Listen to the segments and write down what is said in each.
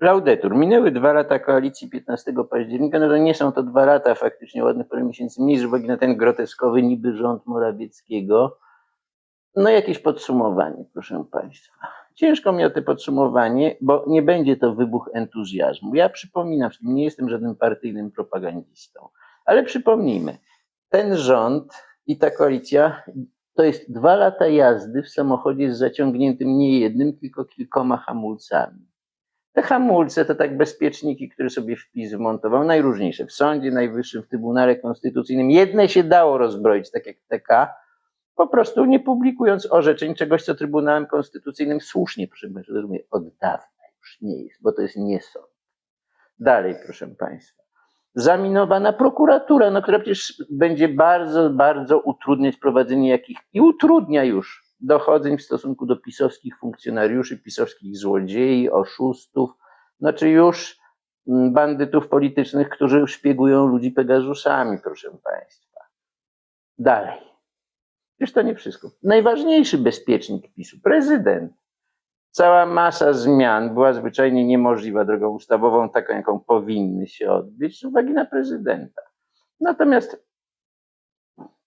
Laudetur. Minęły dwa lata koalicji 15 października, no to nie są to dwa lata, faktycznie ładnych parę miesięcy mniej z uwagi na ten groteskowy niby rząd Morawieckiego. No jakieś podsumowanie, proszę Państwa. Ciężko mi o to podsumowanie, bo nie będzie to wybuch entuzjazmu. Ja przypominam, nie jestem żadnym partyjnym propagandzistą, ale przypomnijmy, ten rząd i ta koalicja to jest dwa lata jazdy w samochodzie z zaciągniętym nie jednym, tylko kilkoma hamulcami. Te hamulce to tak bezpieczniki, które sobie wpis wmontował, najróżniejsze. W Sądzie Najwyższym, w Trybunale Konstytucyjnym. Jedne się dało rozbroić, tak jak TK, po prostu nie publikując orzeczeń czegoś, co Trybunałem Konstytucyjnym słusznie, proszę Państwa, od dawna już nie jest, bo to jest nie sąd. Dalej, proszę Państwa. Zaminowana prokuratura, no, która przecież będzie bardzo, bardzo utrudniać prowadzenie jakich i utrudnia już dochodzeń w stosunku do pisowskich funkcjonariuszy, pisowskich złodziei, oszustów, znaczy już mm, bandytów politycznych, którzy szpiegują ludzi Pegazusami, proszę Państwa. Dalej. Już to nie wszystko. Najważniejszy bezpiecznik PiSu, prezydent. Cała masa zmian była zwyczajnie niemożliwa drogą ustawową, taką jaką powinny się odbyć z uwagi na prezydenta. Natomiast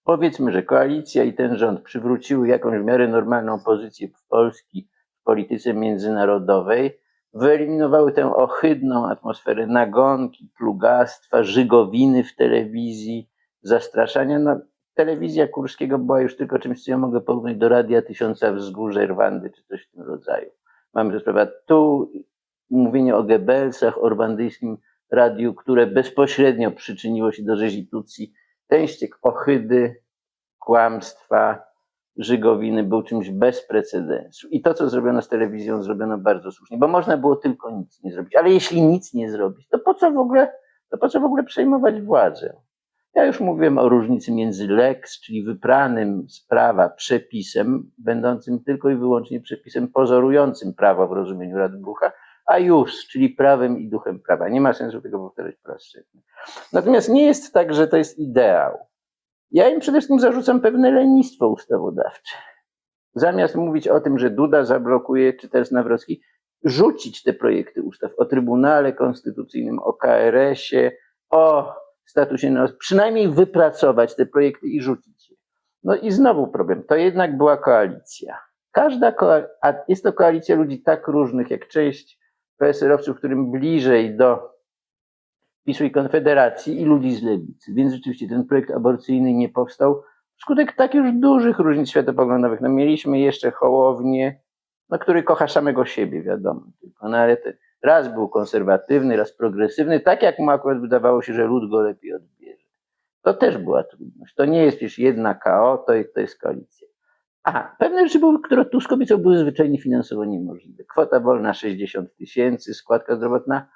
powiedzmy, że koalicja i ten rząd przywróciły jakąś w miarę normalną pozycję Polski w polityce międzynarodowej, wyeliminowały tę ohydną atmosferę nagonki, plugastwa, żygowiny w telewizji, zastraszania. No, telewizja Kurskiego była już tylko czymś, co ja mogę porównać do Radia Tysiąca Wzgórze Rwandy, czy coś w tym rodzaju. Mamy że sprawa tu mówienie o Goebbelsach, o rwandyjskim radiu, które bezpośrednio przyczyniło się do rezytucji. Ten ściek ohydy, kłamstwa, żygowiny był czymś bez precedensu. I to, co zrobiono z telewizją, zrobiono bardzo słusznie, bo można było tylko nic nie zrobić. Ale jeśli nic nie zrobić, to po co w ogóle, to po co w ogóle przejmować władzę? Ja już mówiłem o różnicy między lex, czyli wypranym z prawa przepisem, będącym tylko i wyłącznie przepisem pozorującym prawo w rozumieniu Radbucha, a już, czyli prawem i duchem prawa. Nie ma sensu tego powtarzać po raz setny. Natomiast nie jest tak, że to jest ideał. Ja im przede wszystkim zarzucam pewne lenistwo ustawodawcze. Zamiast mówić o tym, że Duda zablokuje, czy też Nawrocki, rzucić te projekty ustaw o Trybunale Konstytucyjnym, o KRS-ie, o statusie NOS, przynajmniej wypracować te projekty i rzucić je. No i znowu problem, to jednak była koalicja. Każda koalicja, a jest to koalicja ludzi tak różnych, jak część PSL-owców, którym bliżej do PiSu i Konfederacji i ludzi z lewicy. Więc rzeczywiście ten projekt aborcyjny nie powstał wskutek tak już dużych różnic światopoglądowych. No mieliśmy jeszcze Hołownię, no, który kocha samego siebie, wiadomo. Tylko, no ale raz był konserwatywny, raz progresywny, tak jak mu akurat wydawało się, że lud go lepiej odbierze. To też była trudność. To nie jest przecież jedna KO, to, to jest koalicja. A, pewne rzeczy, były, które Tusk obiecał, były zwyczajnie finansowo niemożliwe. Kwota wolna 60 tysięcy, składka zdrowotna.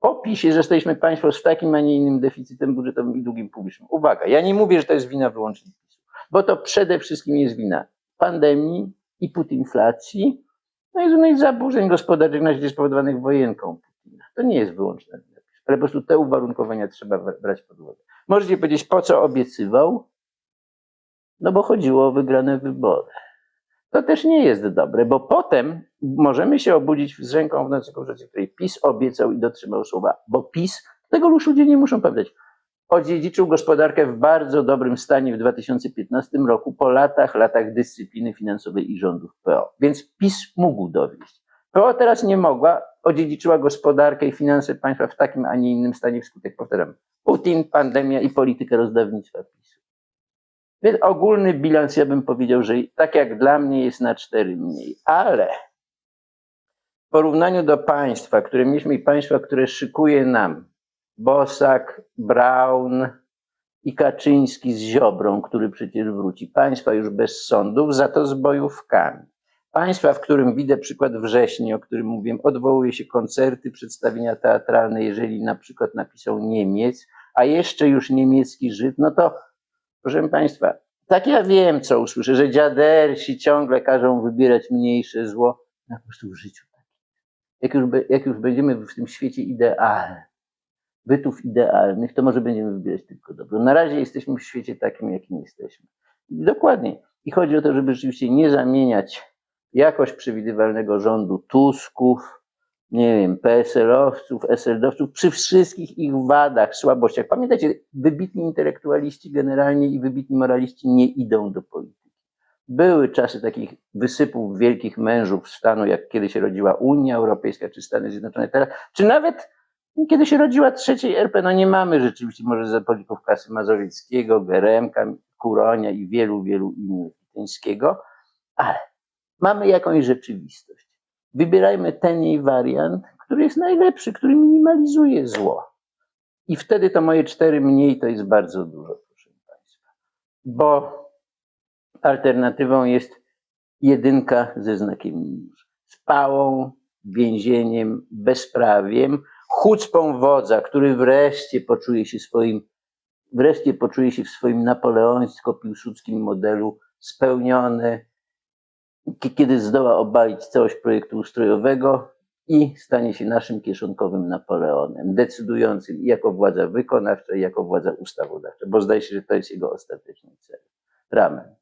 Po że staliśmy państwo z takim, a nie innym deficytem budżetowym i długim publicznym. Uwaga, ja nie mówię, że to jest wina wyłącznie PiSu, bo to przede wszystkim jest wina pandemii i putinflacji, no i różnych zaburzeń gospodarczych na świecie spowodowanych wojenką Putina. To nie jest PiSu, ale po prostu te uwarunkowania trzeba brać pod uwagę. Możecie powiedzieć, po co obiecywał? No bo chodziło o wygrane wybory. To też nie jest dobre, bo potem możemy się obudzić z ręką w nocy, w której PiS obiecał i dotrzymał słowa, bo PiS, tego już ludzie nie muszą pamiętać, odziedziczył gospodarkę w bardzo dobrym stanie w 2015 roku po latach, latach dyscypliny finansowej i rządów PO. Więc PiS mógł dowieść. PO teraz nie mogła, odziedziczyła gospodarkę i finanse państwa w takim, a nie innym stanie wskutek, powtarzam, Putin, pandemia i politykę rozdawnictwa. Więc ogólny bilans, ja bym powiedział, że tak jak dla mnie jest na cztery mniej, ale w porównaniu do państwa, które mieliśmy i państwa, które szykuje nam Bosak, Braun i Kaczyński z Ziobrą, który przecież wróci, państwa już bez sądów, za to z bojówkami. Państwa, w którym widzę przykład września, o którym mówiłem, odwołuje się koncerty, przedstawienia teatralne, jeżeli na przykład napisał Niemiec, a jeszcze już niemiecki Żyd, no to Proszę Państwa, tak ja wiem, co usłyszę, że dziadersi ciągle każą wybierać mniejsze zło. No po prostu w życiu. Jak już, jak już będziemy w tym świecie idealnym, bytów idealnych, to może będziemy wybierać tylko dobro. Na razie jesteśmy w świecie takim, jakim jesteśmy. Dokładnie. I chodzi o to, żeby rzeczywiście nie zamieniać jakoś przewidywalnego rządu Tusków, nie wiem, PSL-owców, SLD-owców, przy wszystkich ich wadach, słabościach. Pamiętajcie, wybitni intelektualiści generalnie i wybitni moraliści nie idą do polityki. Były czasy takich wysypów wielkich mężów stanu, jak kiedy się rodziła Unia Europejska, czy Stany Zjednoczone teraz, czy nawet kiedy się rodziła trzeciej RP. No nie mamy rzeczywiście może za polityków klasy Mazowieckiego, Geremka, Kuronia i wielu, wielu innych, Tyńskiego, ale mamy jakąś rzeczywistość. Wybierajmy ten jej wariant, który jest najlepszy, który minimalizuje zło. I wtedy to moje cztery mniej to jest bardzo dużo, proszę Państwa. Bo alternatywą jest jedynka ze znakiem minus. Więzieniem, bezprawiem, chucpą wodza, który wreszcie poczuje się swoim, wreszcie poczuje się w swoim napoleońsko-piłsudskim modelu spełniony, kiedy zdoła obalić całość projektu ustrojowego i stanie się naszym kieszonkowym Napoleonem, decydującym jako władza wykonawcza, i jako władza ustawodawcza, bo zdaje się, że to jest jego ostateczny cel. Ramen.